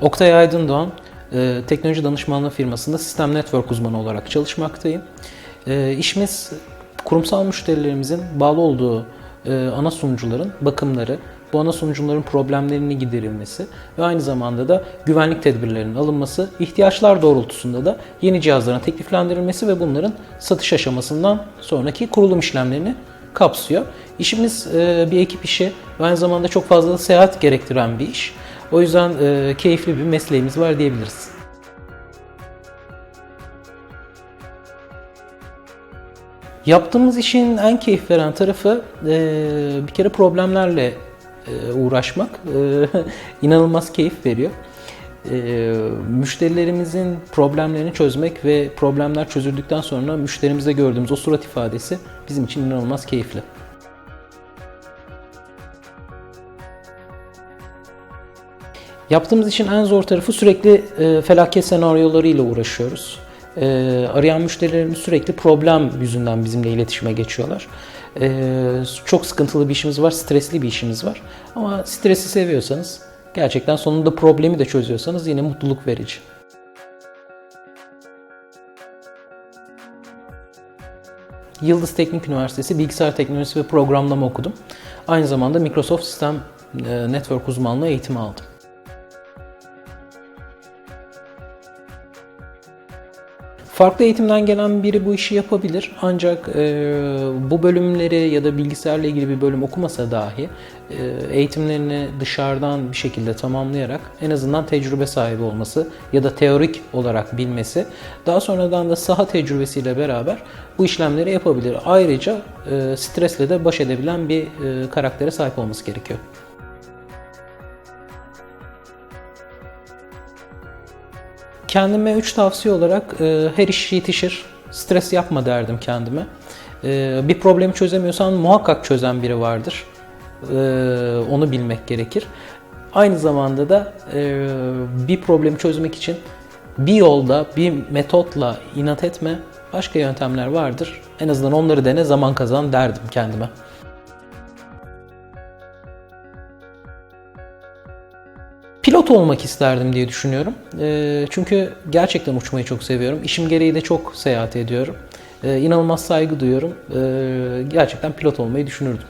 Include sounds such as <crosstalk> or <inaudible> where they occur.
Oktay Aydındoğan, e, teknoloji danışmanlığı firmasında sistem network uzmanı olarak çalışmaktayım. E, işimiz kurumsal müşterilerimizin bağlı olduğu e, ana sunucuların bakımları, bu ana sunucuların problemlerinin giderilmesi ve aynı zamanda da güvenlik tedbirlerinin alınması, ihtiyaçlar doğrultusunda da yeni cihazların tekliflendirilmesi ve bunların satış aşamasından sonraki kurulum işlemlerini kapsıyor. İşimiz e, bir ekip işi ve aynı zamanda çok fazla seyahat gerektiren bir iş. O yüzden e, keyifli bir mesleğimiz var diyebiliriz. Yaptığımız işin en keyif veren tarafı e, bir kere problemlerle e, uğraşmak e, <laughs> inanılmaz keyif veriyor. E, müşterilerimizin problemlerini çözmek ve problemler çözüldükten sonra müşterimizde gördüğümüz o surat ifadesi bizim için inanılmaz keyifli. Yaptığımız işin en zor tarafı sürekli e, felaket senaryolarıyla uğraşıyoruz. E, arayan müşterilerimiz sürekli problem yüzünden bizimle iletişime geçiyorlar. E, çok sıkıntılı bir işimiz var, stresli bir işimiz var. Ama stresi seviyorsanız, gerçekten sonunda problemi de çözüyorsanız yine mutluluk verici. Yıldız Teknik Üniversitesi Bilgisayar Teknolojisi ve Programlama okudum. Aynı zamanda Microsoft Sistem e, Network uzmanlığı eğitimi aldım. Farklı eğitimden gelen biri bu işi yapabilir ancak e, bu bölümleri ya da bilgisayarla ilgili bir bölüm okumasa dahi e, eğitimlerini dışarıdan bir şekilde tamamlayarak en azından tecrübe sahibi olması ya da teorik olarak bilmesi daha sonradan da saha tecrübesiyle beraber bu işlemleri yapabilir. Ayrıca e, stresle de baş edebilen bir e, karaktere sahip olması gerekiyor. Kendime 3 tavsiye olarak e, her iş yetişir, stres yapma derdim kendime. E, bir problemi çözemiyorsan muhakkak çözen biri vardır. E, onu bilmek gerekir. Aynı zamanda da e, bir problemi çözmek için bir yolda, bir metotla inat etme. Başka yöntemler vardır. En azından onları dene, zaman kazan derdim kendime. Pilot olmak isterdim diye düşünüyorum. Ee, çünkü gerçekten uçmayı çok seviyorum. İşim gereği de çok seyahat ediyorum. Ee, inanılmaz saygı duyuyorum. Ee, gerçekten pilot olmayı düşünürdüm.